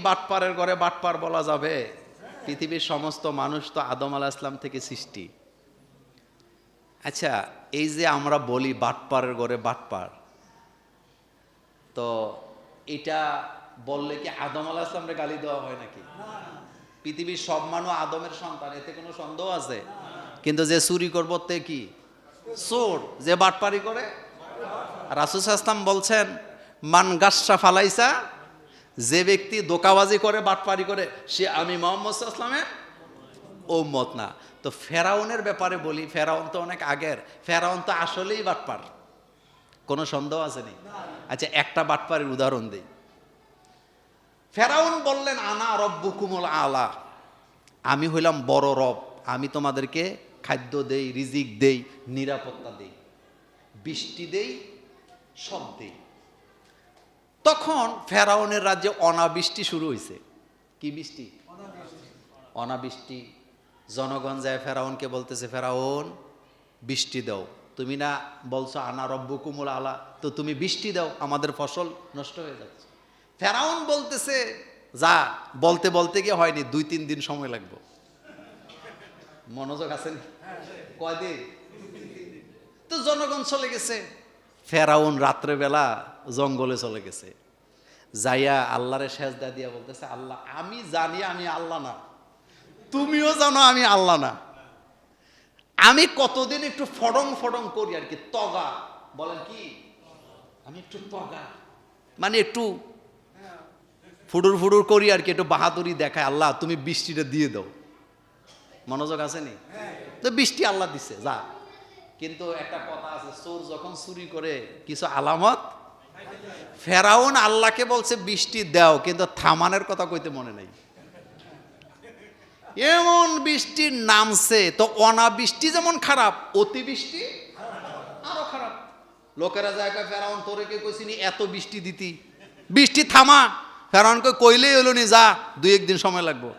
বাটপারের ঘরে বাটপার বলা যাবে? পৃথিবীর সমস্ত মানুষ তো আদম আলাহ ইসলাম থেকে সৃষ্টি। আচ্ছা এই যে আমরা বলি বাটপারের ঘরে বাটপার, তো এটা বললে কি আদম আলাহ ইসলামরে গালি দেওয়া হয় নাকি? পৃথিবীর সব মানুষ আদমের সন্তান, এতে কোনো সন্দেহ আছে? কিন্তু যে চুরি করব তে কি? চোর, যে বাটপারি করে? রাসুস আসলাম বলছেন, মান গাসা ফালাইসা যে ব্যক্তি দোকাবাজি করে, বাটপারি করে, সে আমি মোহাম্মদ আসলামের ও মত না। তো ফেরাউনের ব্যাপারে বলি, ফেরাউন তো অনেক আগের, ফেরাউন তো আসলেই বাটপার। কোনো সন্দেহ আছে নি? আচ্ছা একটা বাটপারের উদাহরণ দিই। ফেরাউন বললেন, আনা রব্বুকুমুল আলা। আমি হইলাম বড় রব। আমি তোমাদেরকে খাদ্য দেই, রিজিক দেই, নিরাপত্তা দেই। বৃষ্টি দেই, সব দেই। তখন ফেরাউনের রাজ্যে অনাবৃষ্টি শুরু হয়েছে কি বৃষ্টি? অনাবৃষ্টি। জনগণ যায় ফেরাউনকে বলতেছে, ফেরাউন, বৃষ্টি দাও। তুমি না বলছো, আনা রব্বু কুমুল আলা তো তুমি বৃষ্টি দাও, আমাদের ফসল নষ্ট হয়ে যাচ্ছে। ফেরাউন বলতেছে, যা, বলতে বলতে গিয়ে হয়নি, দুই তিন দিন সময় লাগবে। মনোযোগ আছে কয়দিন? তো জনগণ চলে গেছে। ফেরাউন রাত্রেবেলা জঙ্গলে চলে গেছে। যাইয়া আল্লাহরে সেজদা দিয়া বলতেছে আল্লাহ আমি জানি আমি আল্লাহ না। তুমিও জানো আমি আল্লাহ না। আমি কতদিন একটু ফডং ফডং করি আর কি তগা। বলেন কি? আমি একটু তগা। মানে একটু ফুডুর ফুডুর করি আর কি একটু বাহাদুরি দেখায় আল্লাহ তুমি বৃষ্টিটা দিয়ে দাও। মনোযোগ আছে নি? তো বৃষ্টি আল্লাহ দিছে যা। কিন্তু একটা কথা আছে চোর যখন চুরি করে কিছু আলামত, ফেরাউন আল্লাহকে বলছে, বৃষ্টি দাও। কিন্তু থামানের কথা কইতে মনে নাই। এমন বৃষ্টির নামছে, তো অনাবৃষ্টি যেমন খারাপ, অতিবৃষ্টি আরও খারাপ। লোকেরা জায়গায় ফেরাউন, তোরে কে কইছিনি এত বৃষ্টি দিতি? বৃষ্টি থামা। ফেরাউনকে কইলেই হলো নি, যা দুই একদিন সময় লাগবো।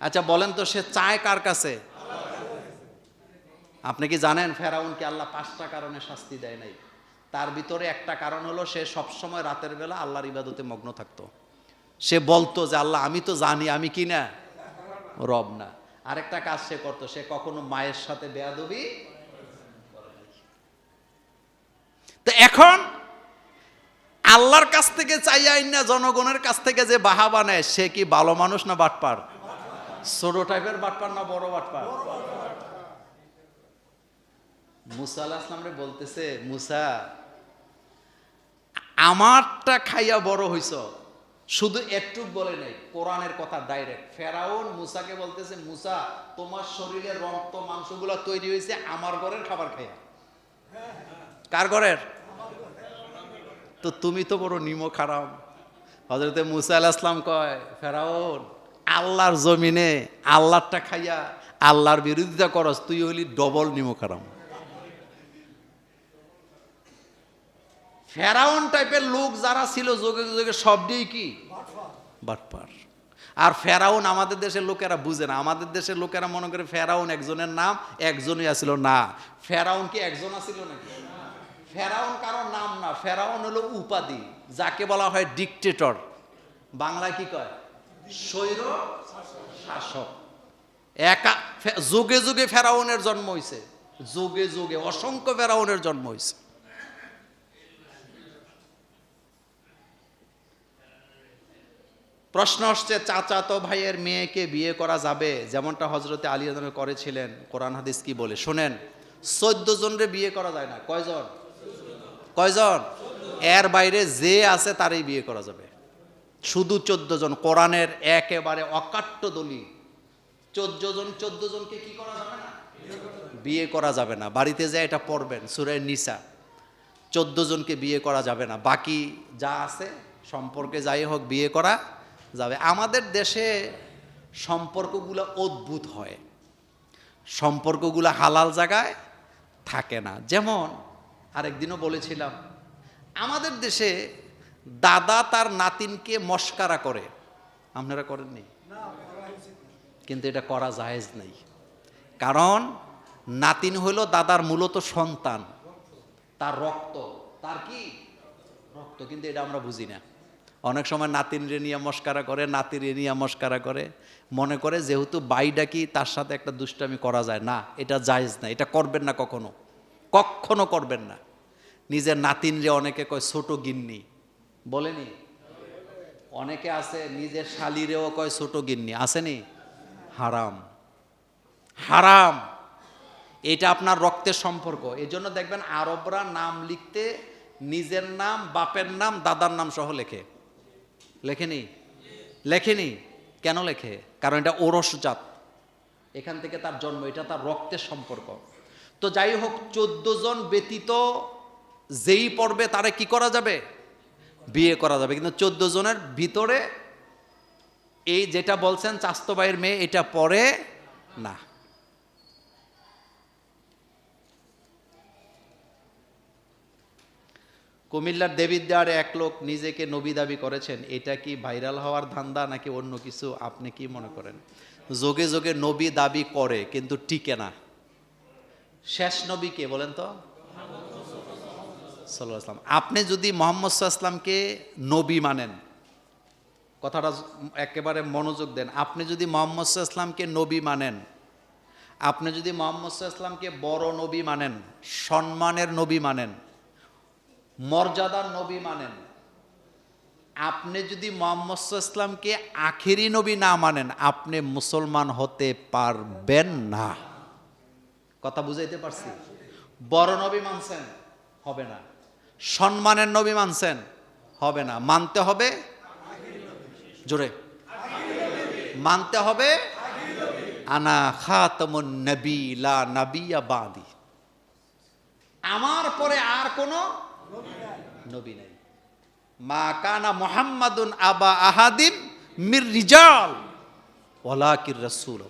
আচ্ছা বলেন তো সে চায় কার কাছে? আপনি কি জানেন ফেরাউনকে আল্লাহ পাঁচটা কারণে শাস্তি দেয় নাই? তার ভিতরে একটা কারণ হলো সে সবসময় রাতের বেলা আল্লাহর ইবাদতে মগ্ন থাকতো। সে বলতো যে, আল্লাহ, আমি তো জানি, আমি কি না? রব না। আরেকটা কাজ সে করতো, সে কখনো মায়ের সাথে বেয়াদবি তো এখন আল্লাহর কাছ থেকে চাইয়াই না জনগণের কাছ থেকে যে বাহাবা নেয়, সে কি ভালো মানুষ না বাটপার? ছোট টাইপের বাটপার না বড় বাটপার? মুসা আল্লাহ আসলামরে বলতেছে, মুসা, আমারটা খাইয়া বড় হইছ। শুধু একটু বলে কোরআনের কথা ডাইরেক্ট ফেরাউন মুসাকে বলতেছে, মুসা, তোমার শরীরের রক্ত, মাংসগুলো তৈরি হয়েছে আমার ঘরের খাবার খাইয়া। কার ঘরের? তো তুমি তো বড় নিমো খারাম হজরতে মুসা আল আসলাম কয়, ফেরাউন, আল্লাহর জমিনে আল্লাহরটা খাইয়া, আল্লাহর বিরোধিতা করস, তুই হইলি ডবল নিমো খারাম ফেরাউন টাইপের লোক যারা ছিল যোগে যোগে সবটাই কি? বাটপার। আর ফেরাউন আমাদের দেশের লোকেরা বুঝে না। আমাদের দেশের লোকেরা মনে করে ফেরাউন একজনের নাম, একজনই আসিল না। ফেরাউন কি একজন আসিল নাকি? ফেরাউন কারোর নাম না। ফেরাউন হলো উপাধি, যাকে বলা হয় ডিকটেটর বাংলায় কি কয়? স্বৈর শাসক। একা যুগে যুগে ফেরাউনের জন্ম হয়েছে যুগে যুগে অসংখ্য ফেরাউনের জন্ম হয়েছে প্রশ্ন আসছে, চাচাতো ভাইয়ের মেয়েকে বিয়ে করা যাবে? যেমনটা হজরতে আলী আদমে করেছিলেন। কোরআন হাদিস কি বলে? শোনেন, চোদ্দ জনরে বিয়ে করা যায় না। কয়জন? কয়জন? এর বাইরে যে আছে তারই বিয়ে করা যাবে। শুধু চোদ্দ জন। কোরআনের একেবারে অকাট্য দলি চোদ্দ জন, চোদ্দ জনকে কি করা যাবে না? বিয়ে করা যাবে না। বাড়িতে যায় এটা পড়বেন সুরের নিসা। চোদ্দ জনকে বিয়ে করা যাবে না। বাকি যা আছে, সম্পর্কে যাই হোক, বিয়ে করা যাবে। আমাদের দেশে সম্পর্কগুলো অদ্ভুত হয়। সম্পর্কগুলো হালাল জায়গায় থাকে না। যেমন আরেকদিনও বলেছিলাম, আমাদের দেশে দাদা তার নাতিনকে মস্কারা করে। আপনারা করেননি? কিন্তু এটা করা জাহেজ নেই। কারণ নাতিন হইল দাদার মূলত সন্তান। তার রক্ত। তার কি? রক্ত। কিন্তু এটা আমরা বুঝি না। অনেক সময় নাতিনরে নিয়ে মস্কারা করে, নাতিরে নিয়ে মস্কারা করে। মনে করে যেহেতু বাই ডাকি তার সাথে একটা দুষ্টামি করা যায়? না, এটা জায়েজ না, এটা করবেন না কখনো। কখনো করবেন না। নিজের নাতিনরে অনেকে কয় ছোট গিন্নি। বলেনি অনেকে আছে নিজের শালিরেও কয় ছোট গিন্নি। আসেনি হারাম। হারাম। এটা আপনার রক্তের সম্পর্ক। এই জন্য দেখবেন আরবরা নাম লিখতে নিজের নাম, বাপের নাম, দাদার নাম সহ লেখে। লেখেনি? লেখেনি? কেন লেখে? কারণ এটা ওরস জাত। এখান থেকে তার জন্ম, এটা তার রক্তের সম্পর্ক। তো যাই হোক, চোদ্দ জন ব্যতীত যেই পড়বে তারে কি করা যাবে? বিয়ে করা যাবে। কিন্তু চোদ্দ জনের ভিতরে এই যেটা বলছেন চাস্তবাইয়ের মেয়ে, এটা পড়ে না। কুমিল্লার দেবিদ্যার এক লোক নিজেকে নবী দাবি করেছেন, এটা কি ভাইরাল হওয়ার ধান্দা নাকি অন্য কিছু? আপনি কি মনে করেন? যোগে যোগে নবী দাবি করে, কিন্তু টিকে না। শেষ নবী কে বলেন তো? সাল্লাহ আসলাম আপনি যদি মোহাম্মদ সাল্লামকে নবী মানেন, কথাটা একেবারে মনোযোগ দেন। আপনি যদি মোহাম্মদ সাল্লামকে নবী মানেন, আপনি যদি মোহাম্মদ সাল্লামকে বড় নবী মানেন, সম্মানের নবী মানেন মর্যাদার নবী মানেন। আপনি যদি মোহাম্মদ ইসলামকে আখেরি নবী না মানেন, আপনি মুসলমান হতে পারবেন না। কথা বুঝাইতে পারছি? বড় নবী মানছেন, হবে না। সম্মানের নবী মানছেন, হবে না। মানতে হবে? জোরে। মানতে হবে? আনা খাতামুন নবী লা নবিয়া বাদি। আমার পরে আর কোনো নবী নাই। মা কানা মোহাম্মদুন আবা আহাদিম মির রিজাল ওলাকির রসুল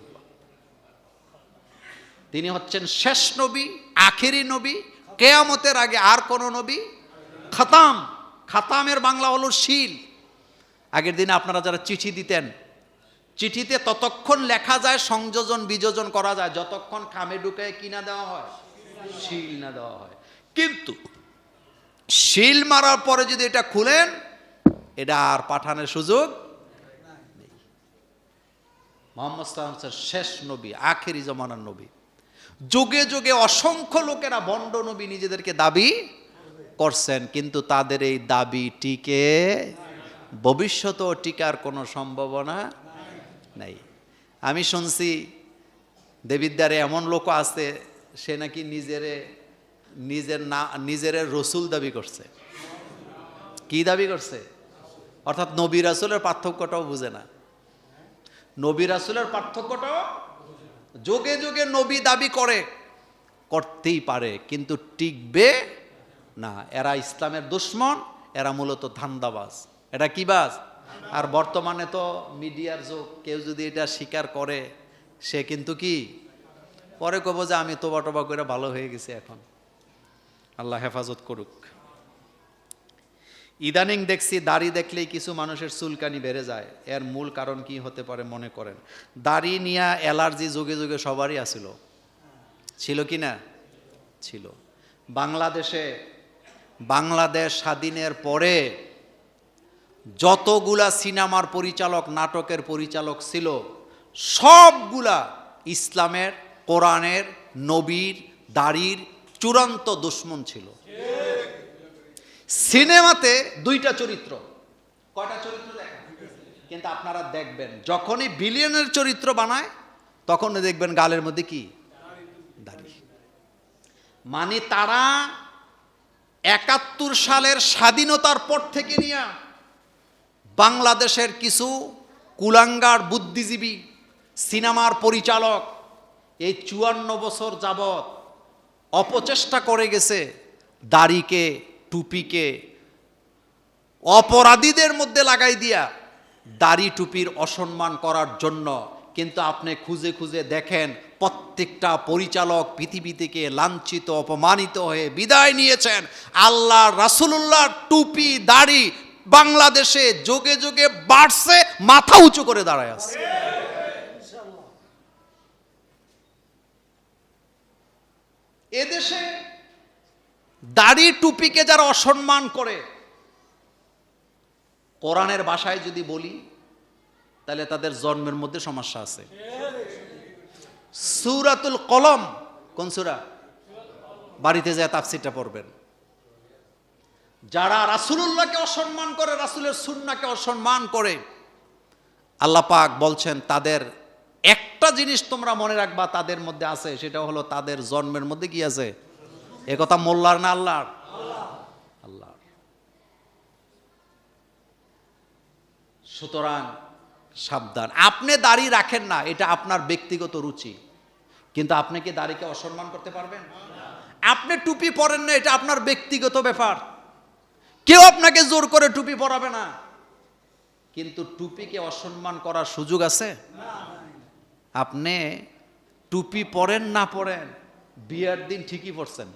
তিনি হচ্ছেন শেষ নবী, আখেরি নবী, কেয়ামতের আগে আর কোন নবী। খাতাম, খাতামের বাংলা হলো শিল। আগের দিনে আপনারা যারা চিঠি দিতেন, চিঠিতে ততক্ষণ লেখা যায়, সংযোজন, বিযোজন করা যায়। যতক্ষণ খামে ঢুকে কিনা দেওয়া হয়, শিল না দেওয়া হয়। কিন্তু শিল মারার পরে যদি এটা খুলেন, এটা আর পাঠানোর সুযোগ মোহাম্মদ শেষ নবী, আখেরি জমানার নবী। যুগে যুগে অসংখ্য লোকেরা বন্ড নবী নিজেদেরকে দাবি করছেন, কিন্তু তাদের এই দাবি টিকে ভবিষ্যতেও টিকার কোনো সম্ভাবনা নাই। আমি শুনছি দেবিদ্বারে এমন লোক আছে, সে নাকি নিজেরে নিজের না, নিজের রসুল দাবি করছে। কি দাবি করছে? অর্থাৎ নবী রাসুলের পার্থক্যটাও বুঝে না। নবী রাসুলের পার্থক্যটাও যোগে যোগে নবী দাবি করে, করতেই পারে, কিন্তু টিকবে না। এরা ইসলামের দুশ্মন, এরা মূলত ধান্দাবাজ। এটা কি বাজ? আর বর্তমানে তো মিডিয়ার যুগ, কেউ যদি এটা স্বীকার করে, সে কিন্তু কি? পরে কব যে আমি তোবা টোবা করে ভালো হয়ে গেছি এখন। আল্লাহ হেফাজত করুক। ইদানিং দেখছি দাড়ি দেখলেই কিছু মানুষের চুলকানি বেড়ে যায়। এর মূল কারণ কি হতে পারে মনে করেন। দাড়ি নিয়ে অ্যালার্জি যুগে যুগে সবারই আসিল ছিল কি না? ছিল। বাংলাদেশে বাংলাদেশ স্বাধীনের পরে যতগুলা সিনেমার পরিচালক, নাটকের পরিচালক ছিল, সবগুলা ইসলামের, কোরআনের, নবীর, দাড়ির চূড়ান্ত দুশ্মন ছিল। সিনেমাতে দুইটা চরিত্র। কয়টা চরিত্র কিন্তু আপনারা দেখবেন, যখনই বিলিয়নের চরিত্র বানায় তখন দেখবেন গালের মধ্যে কি? মানে তারা একাত্তর সালের স্বাধীনতার পর থেকে নিয়ে বাংলাদেশের কিছু কুলাঙ্গার বুদ্ধিজীবী, সিনেমার পরিচালক, এই চুয়ান্ন বছর যাবৎ অপচেষ্টা করে গেছে দাড়িকে, টুপিকে। অপরাধীদের মধ্যে লাগাই দিয়া দাড়ি, টুপির অসম্মান করার জন্য। কিন্তু আপনি খুঁজে খুঁজে দেখেন, প্রত্যেকটা পরিচালক পৃথিবী থেকে লাঞ্ছিত, অপমানিত হয়ে বিদায় নিয়েছেন। আল্লাহ রাসুলুল্লাহ টুপি, দাড়ি বাংলাদেশে যোগে যোগে বাড়ছে, মাথা উঁচু করে দাঁড়ায় আছে। এদেশে দাড়ি টুপিকে যারা অসম্মান করে, কোরআনের ভাষায় যদি বলি, তাহলে তাদের জন্মের মধ্যে সমস্যা আছে। সুরাতুল কলম, কোন সুরা? বাড়িতে যায় তাফসিরটা পড়বেন। যারা রাসূলুল্লাহকে অসম্মান করে, রাসূলের সুন্নাকে অসম্মান করে, আল্লাহ পাক বলছেন, তাদের একটা জিনিস তোমরা মনে রাখবা তাদের মধ্যে আছে, সেটা হলো তাদের জন্মের মধ্যে কি আছে? এ কথা মোল্লার না আল্লাহর? আল্লাহর। সুতরাং সাবধান। আপনি দাড়ি রাখেন না, এটা আপনার ব্যক্তিগত রুচি। কিন্তু আপনি কি দাড়িকে অসম্মান করতে পারবেন? আপনি টুপি পরেন না, এটা আপনার ব্যক্তিগত ব্যাপার। কেউ আপনাকে জোর করে টুপি পরাবে না। কিন্তু টুপিকে অসম্মান করার সুযোগ আছে? আপনি টুপি পরেন না পরেন, বিয়ার দিন ঠিকই পড়ছেন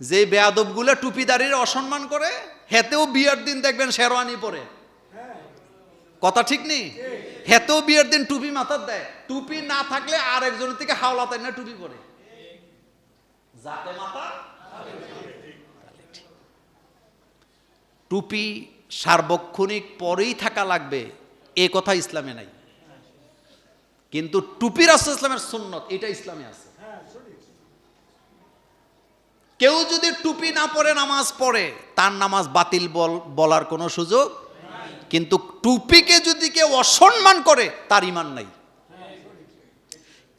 যে বেয়াদবগুলো টুপিদারির অসম্মান করে, হেতেও বিয়ার দিন দেখবেন শেরওয়ানি পরে। কথা ঠিক নেই? হেতেও বিয়ের দিন টুপি মাথার দেয়। টুপি না থাকলে আর একজনের থেকে হাওলা তাই না টুপি পরে। যাতে মাথা টুপি সার্বক্ষণিক পরেই থাকা লাগবে, এ কথা ইসলামে নাই। কিন্তু টুপি রাসূল ইসলামের সুন্নত এটা ইসলামে আছে। কেউ যদি টুপি না পরে নামাজ পড়ে তার নামাজ বাতিল বল বলার কোনো সুযোগ কিন্তু টুপিকে যদি কেউ অসম্মান করে তার ইমান নাই।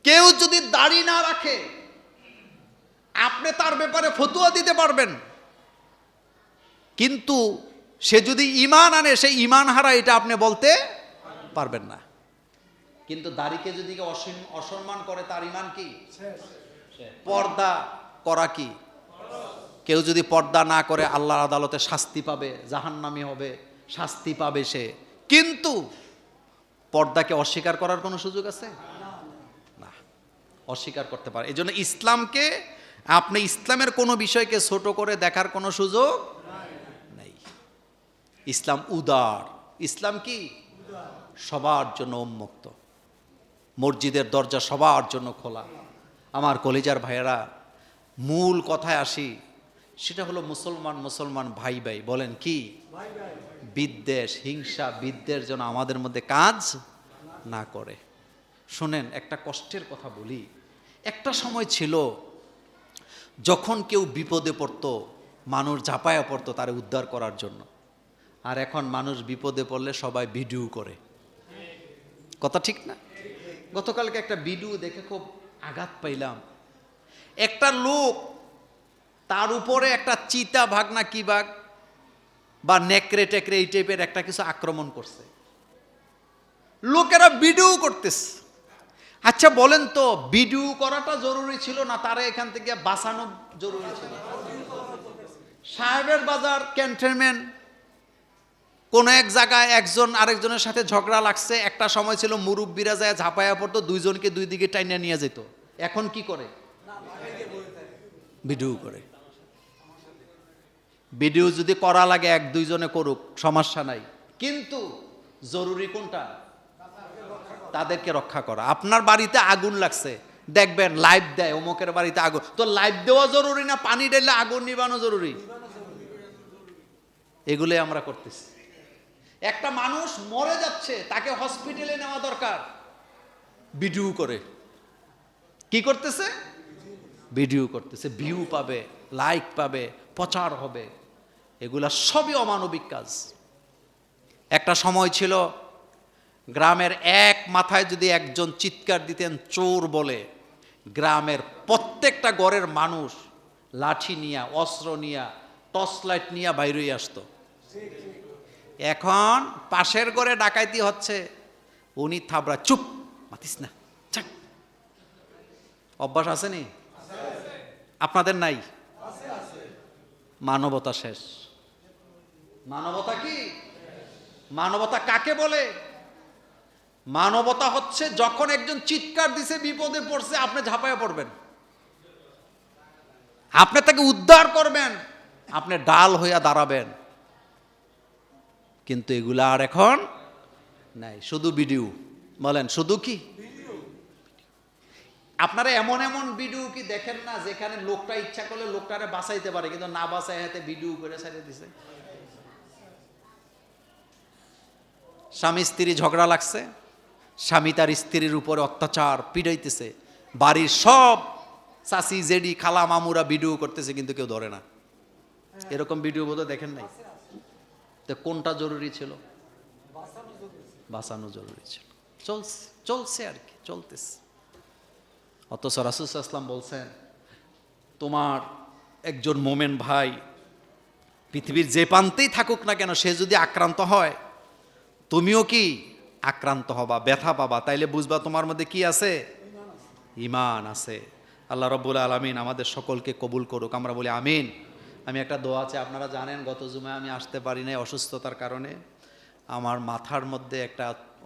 কেউ যদি দাড়ি না রাখে আপনি তার ব্যাপারে ফতুয়া দিতে পারবেন। কিন্তু সে যদি ইমান আনে সে ইমান হারা এটা আপনি বলতে পারবেন না। কিন্তু দাড়িকে যদি অসম্মান করে তার ইমান কি? পর্দা করা কি? কেউ যদি পর্দা না করে আল্লাহর আদালতে শাস্তি পাবে জাহান্নামি হবে শাস্তি পাবে সে। কিন্তু পর্দাকে অস্বীকার করার কোনো সুযোগ আছে? না। অস্বীকার করতে পারে। এই জন্য ইসলামকে আপনি ইসলামের কোনো বিষয়কে ছোট করে দেখার কোনো সুযোগ নেই। ইসলাম উদার। ইসলাম কি? সবার জন্য উন্মুক্ত। মসজিদের দরজা সবার জন্য খোলা। আমার কলিজার ভাইয়েরা, মূল কথায় আসি, সেটা হলো মুসলমান মুসলমান ভাই ভাই, বলেন কি? বিদ্বেষ, হিংসা, বিদ্বেষ যেন আমাদের মধ্যে কাজ না করে। শোনেন, একটা কষ্টের কথা বলি। একটা সময় ছিল, যখন কেউ বিপদে পড়তো, মানুষ ঝাঁপায়া পড়তো তারে উদ্ধার করার জন্য। আর এখন মানুষ বিপদে পড়লে সবাই ভিডিও করে। কথা ঠিক না? গতকালকে একটা ভিডিও দেখে খুব আঘাত পাইলাম। একটা লোক, তার উপরে একটা চিতা ভাগ না কি ভাগ, বা নেকড়ে টেকরে এই টাইপের একটা কিছু আক্রমণ করছে। লোকেরা ভিডিও করতেছে। আচ্ছা বলেন তো, ভিডিও করাটা জরুরি ছিল না তারা এখান থেকে বাঁচানো জরুরি ছিল? সাহেবের বাজার, ক্যান্টনমেন্ট কোন এক জায়গায় একজন আরেকজনের সাথে ঝগড়া লাগছে, একটা সময় ছিল মুরব্বীরা যায় ঝাঁপায়া পড়তো, দুইজনকে দুই দিকে টাইনা নিয়ে যেত। এখন কি করে? ভিডিও করে। ভিডিও যদি করা লাগে, এক দুইজনে করুক, সমস্যা নাই। কিন্তু জরুরি কোনটা? তাদেরকে রক্ষা করা। আপনার বাড়িতে আগুন লাগছে, দেখবেন, লাইভ দেয়, অমুকের বাড়িতে আগুন। তো লাইভ দেওয়া জরুরি না পানি ঢেলে আগুন নিবানো জরুরি? এগুলোই আমরা করতেছি। একটা মানুষ মরে যাচ্ছে, তাকে হসপিটালে নেওয়া দরকার। ভিডিও করে। কি করতেছে? ভিডিও করতেছে। ভিউ পাবে লাইক পাবে, প্রচার হবে। এগুলা সবই অমানবিক কাজ। একটা সময় ছিল, গ্রামের এক মাথায় যদি একজন চিৎকার দিতেন, চোর বলে, গ্রামের প্রত্যেকটা গড়ের মানুষ লাঠি নিয়া, অস্ত্র নিয়া টর্চ লাইট নিয়া বাইরেই আসতো। এখন পাশের ঘরে ডাকাইতি হচ্ছে। উনি থাবড়া, চুপ, মাতিস না। অভ্যাস আসেনি আপনাদের নাই? মানবতা শেষ। মানবতা কি? মানবতা কাকে বলে? মানবতা হচ্ছে যখন একজন চিৎকার দিছে, বিপদে পড়ছে, আপনি ঝাঁপায়া পড়বেন। আপনি তাকে উদ্ধার করবেন। আপনি ডাল হইয়া দাঁড়াবেন। কিন্তু এগুলা আর এখন নাই। শুধু ভিডিও। বলেন শুধু কি? আপনারা এমন এমন ভিডিও কি দেখেন না যেখানে লোকটা ইচ্ছা করলে লোকটারে বাঁচাইতে পারে কিন্তু না বাঁচাই হাতে ভিডিও করে ছেড়ে দিছে? স্বামী স্ত্রী ঝগড়া লাগছে স্বামী তার স্ত্রীর উপরে অত্যাচার পিড়াইতেছে বাড়ির সব চাচি জেডি খালা মামুরা ভিডিও করতেছে কিন্তু কেউ ধরে না। এরকম ভিডিও বোধহয় দেখেন নাই? তো কোনটা জরুরি ছিল? বাঁচানো জরুরি ছিল। চলছে চলছে আর কি, চলতেছে। অথচ রাসুসাল্লাম বলছেন, তোমার একজন মোমেন ভাই পৃথিবীর যে প্রান্তেই থাকুক না কেন, সে যদি আক্রান্ত হয়, তুমিও কি আক্রান্ত হবা, ব্যথা পাবা? তাইলে বুঝবা তোমার মধ্যে কি আছে? ইমান আছে। আল্লাহ রব্বুল আলমিন আমাদের সকলকে কবুল করুক, আমরা বলি আমিন। আমি একটা দোয়া আছে, আপনারা জানেন, গত জুমায় আমি আসতে পারি নাই অসুস্থতার কারণে। আমার মাথার মধ্যে একটা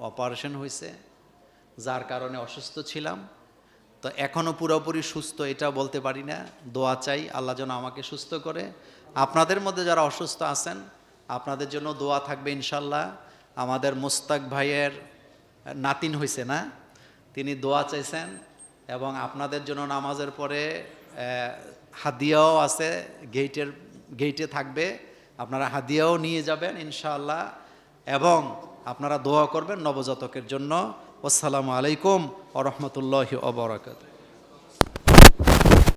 অপারেশন হয়েছে যার কারণে অসুস্থ ছিলাম। তো এখনও পুরোপুরি সুস্থ, এটা বলতে পারি না। দোয়া চাই, আল্লাহ যেন আমাকে সুস্থ করে। আপনাদের মধ্যে যারা অসুস্থ আছেন, আপনাদের জন্য দোয়া থাকবে ইনশাল্লাহ। আমাদের মোস্তাক ভাইয়ের নাতিন হয়েছে না? তিনি দোয়া চাইছেন এবং আপনাদের জন্য নামাজের পরে হাদিয়াও আছে গেটের গেটে থাকবে। আপনারা হাদিয়াও নিয়ে যাবেন, ইনশাআল্লাহ। এবং আপনারা দোয়া করবেন নবজাতকের জন্য। আসসালামু আলাইকুম ও রহমতুল্লাহ ওবরাকাত